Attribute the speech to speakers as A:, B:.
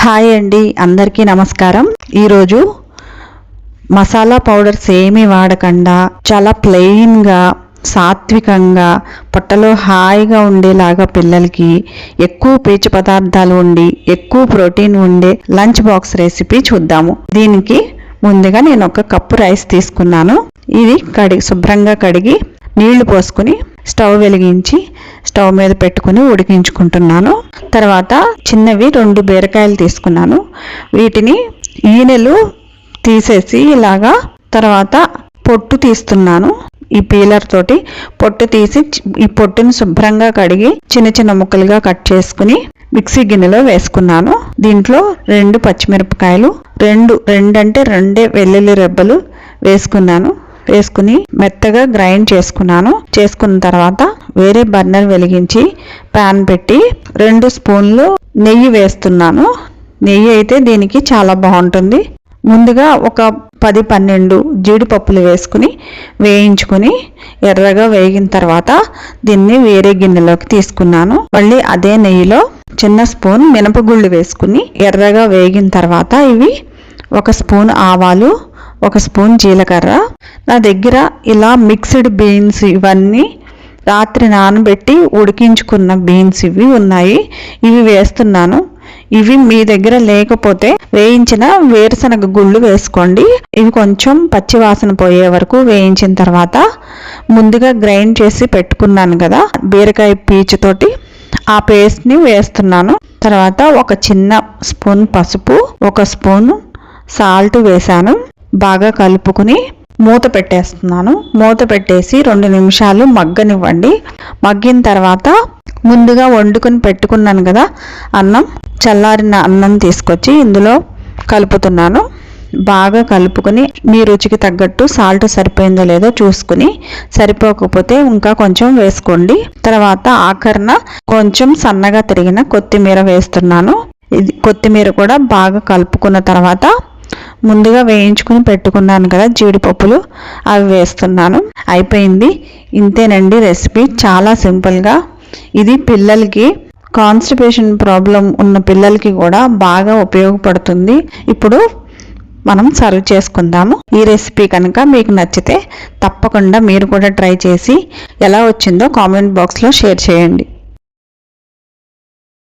A: Hi అండి అందరికీ నమస్కారం. ఈరోజు మసాలా పౌడర్స్ ఏమీ వాడకుండా చాలా ప్లెయిన్గా సాత్వికంగా పొట్టలో హాయిగా ఉండేలాగా పిల్లలకి ఎక్కువ పీచు పదార్థాలు ఉండి ఎక్కువ ప్రోటీన్ ఉండే లంచ్ బాక్స్ రెసిపీ చూద్దాము. దీనికి ముందుగా నేను ఒక కప్పు రైస్ తీసుకున్నాను. ఇది కడిగి శుభ్రంగా కడిగి నీళ్ళు పోసుకుని స్టవ్ వెలిగించి స్టవ్ మీద పెట్టుకుని ఉడికించుకుంటున్నాను. తర్వాత చిన్నవి రెండు బీరకాయలు తీసుకున్నాను. వీటిని ఈనెలు తీసేసి ఇలాగా తర్వాత పొట్టు తీస్తున్నాను. ఈ పీలర్ తోటి పొట్టు తీసి ఈ పొట్టుని శుభ్రంగా కడిగి చిన్న చిన్న ముక్కలుగా కట్ చేసుకుని మిక్సీ గిన్నెలో వేసుకున్నాను. దీంట్లో రెండు పచ్చిమిరపకాయలు రెండు రెండంటే రెండే వెల్లుల్లి రెబ్బలు వేసుకున్నాను. వేసుకుని మెత్తగా గ్రైండ్ చేసుకున్నాను. చేసుకున్న తర్వాత వేరే బర్నర్ వెలిగించి ప్యాన్ పెట్టి రెండు స్పూన్లు నెయ్యి వేస్తున్నాను. నెయ్యి అయితే దీనికి చాలా బాగుంటుంది. ముందుగా ఒక పది పన్నెండు జీడిపప్పులు వేసుకుని వేయించుకుని ఎర్రగా వేగిన తర్వాత దీన్ని వేరే గిన్నెలోకి తీసుకున్నాను. మళ్ళీ అదే నెయ్యిలో చిన్న స్పూన్ మినపగుళ్ళు వేసుకుని ఎర్రగా వేగిన తర్వాత ఇవి ఒక స్పూన్ ఆవాలు ఒక స్పూన్ జీలకర్ర. నా దగ్గర ఇలా మిక్స్డ్ బీన్స్ ఇవన్నీ రాత్రి నానబెట్టి ఉడికించుకున్న బీన్స్ ఇవి ఉన్నాయి. ఇవి వేస్తున్నాను. ఇవి మీ దగ్గర లేకపోతే వేయించిన వేరుశనగ గుళ్ళు వేసుకోండి. ఇవి కొంచెం పచ్చివాసన పోయే వరకు వేయించిన తర్వాత ముందుగా గ్రైండ్ చేసి పెట్టుకున్నాను కదా బీరకాయ పీచుతోటి ఆ పేస్ట్ని వేస్తున్నాను. తర్వాత ఒక చిన్న స్పూన్ పసుపు ఒక స్పూన్ సాల్ట్ వేసాను బాగా కలుపుకుని మూత పెట్టేస్తున్నాను. మూత పెట్టేసి రెండు నిమిషాలు మగ్గనివ్వండి. మగ్గిన తర్వాత ముందుగా వండుకొని పెట్టుకున్నాను కదా అన్నం చల్లారిన అన్నం తీసుకొచ్చి ఇందులో కలుపుతున్నాను. బాగా కలుపుకొని మీ రుచికి తగ్గట్టు సాల్ట్ సరిపోయిందో లేదో చూసుకుని సరిపోకపోతే ఇంకా కొంచెం వేసుకోండి. తర్వాత ఆఖరణ కొంచెం సన్నగా తిరిగిన కొత్తిమీర వేస్తున్నాను. ఇది కొత్తిమీర కూడా బాగా కలుపుకున్న తర్వాత ముందుగా వేయించుకుని పెట్టుకున్నాను కదా జీడిపప్పులు అవి వేస్తున్నాను. అయిపోయింది. ఇంతేనండి రెసిపీ. చాలా సింపుల్గా. ఇది పిల్లలకి కాన్స్టిపేషన్ ప్రాబ్లం ఉన్న పిల్లలకి కూడా బాగా ఉపయోగపడుతుంది. ఇప్పుడు మనం సర్వ్ చేసుకుందాము. ఈ రెసిపీ కనుక మీకు నచ్చితే తప్పకుండా మీరు కూడా ట్రై చేసి ఎలా వచ్చిందో కామెంట్ బాక్స్లో షేర్ చేయండి.